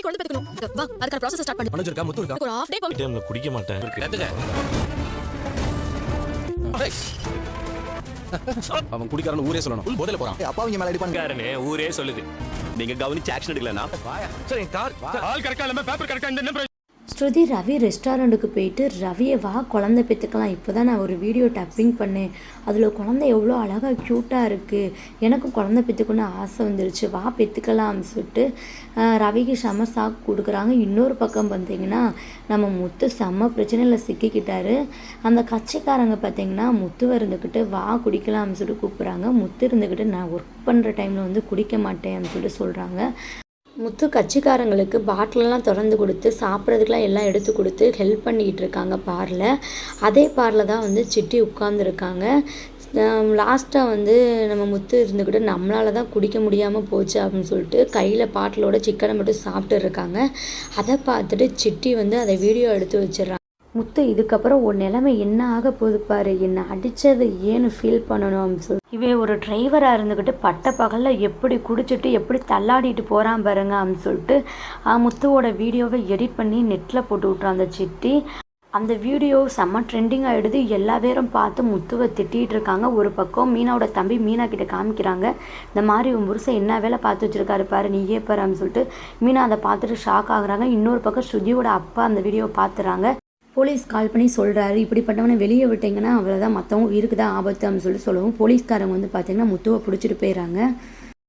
பண்ணி குழந்தை பெத்துக்கணும் வா அதுக்கான ப்ராசஸ் ஸ்டார்ட் பண்ணு. மனோஜ் இருக்கா? முத்து இருக்கா? ஒரு ஹாஃப் டே பண்ணு டைம்ல குடிக்க மாட்டேன். அவன் குடிக்காரன் ஊரே சொல்லணும். உள் போதையில போறான். அப்பா அவங்க மேல அடி பண்ணுங்க காரனே ஊரே சொல்லுது. நீங்க கவனிச்சு ஆக்ஷன் எடுக்கலனா சரி கார் ஆள் கரெக்டா இல்லாம பேப்பர் கரெக்டா இந்த ஸ்ருதி ரவி ரெஸ்டாரண்ட்டுக்கு போயிட்டு ரவியை வா குழந்தை பெற்றுக்கலாம் இப்போ தான் நான் ஒரு வீடியோ டப்பிங் பண்ணேன். அதில் குழந்தை எவ்வளோ அழகாக க்யூட்டாக இருக்குது எனக்கும் குழந்தை பெற்றுக்கணும்னு ஆசை வந்துருச்சு. வா பெற்றுக்கலாம்னு சொல்லிட்டு ரவிக்கு செம சாக்கு கொடுக்குறாங்க. இன்னொரு பக்கம் பார்த்தீங்கன்னா நம்ம முத்து செம்ம பிரச்சனையில் சிக்கிக்கிட்டாரு. அந்த கட்சிக்காரங்க பார்த்தீங்கன்னா முத்து இருந்துக்கிட்டு வா குடிக்கலாம்னு சொல்லிட்டு கூப்பிட்றாங்க. முத்து இருந்துக்கிட்டு நான் ஒர்க் பண்ணுற டைமில் வந்து குடிக்க மாட்டேன்னு சொல்லிட்டு சொல்கிறாங்க முத்து கட்சிக்காரங்களுக்கு பாட்டிலெலாம் திறந்து கொடுத்து சாப்பிட்றதுக்கெலாம் எல்லாம் எடுத்து கொடுத்து ஹெல்ப் பண்ணிக்கிட்டு இருக்காங்க பாரில் அதே பாரில் தான் வந்து சிட்டி உட்காந்துருக்காங்க லாஸ்ட்டாக வந்து நம்ம முத்து இருந்துக்கிட்டு நம்மளால தான் குடிக்க முடியாமல் போச்சு அப்படின்னு சொல்லிட்டு கையில் பாட்டிலோட சிக்கனை மட்டும் சாப்பிட்டு இருக்காங்க. அதை பார்த்துட்டு சிட்டி வந்து அதை வீடியோ எடுத்து வச்சிடறாங்க. முத்து இதுக்கப்புறம் உன் நிலைமை என்ன ஆக போகுது பாரு. என்னை அடித்தது ஏன்னு ஃபீல் பண்ணணும். அப்படின்னு சொல்லி இவன் ஒரு டிரைவராக இருந்துக்கிட்டு பட்ட பகலில் எப்படி குடிச்சிட்டு எப்படி தள்ளாடிட்டு போகிறான் பாருங்க அப்படின்னு சொல்லிட்டு முத்துவோட வீடியோவை எடிட் பண்ணி நெட்டில் போட்டு விட்றான் அந்த சிட்டி அந்த வீடியோ செம்ம ட்ரெண்டிங் ஆகிடுது எல்லா பேரும் பார்த்து முத்துவை திட்டிகிட்டு இருக்காங்க. ஒரு பக்கம் மீனாவோட தம்பி மீனா கிட்ட காமிக்கிறாங்க. இந்த மாதிரி உன் புருஷன் என்ன வேலை பார்த்து வச்சிருக்காரு பாரு நீயே பாரு அப்படின்னு சொல்லிட்டு மீனா அதை பார்த்துட்டு ஷாக் ஆகுறாங்க. இன்னொரு பக்கம் ஸ்ருதியோட அப்பா அந்த வீடியோவை பார்த்துறாங்க. போலீஸ் கால் பண்ணி சொல்கிறாரு இப்படிப்பட்டவனை வெளியே விட்டிங்கன்னா அவ்வளோதான் மற்றவங்க உயிருக்கு தான் ஆபத்து அப்படின்னு சொல்லிட்டு சொல்லவும். போலீஸ்காரங்க வந்து பார்த்திங்கன்னா முத்துவை பிடிச்சிட்டு போயிடறாங்க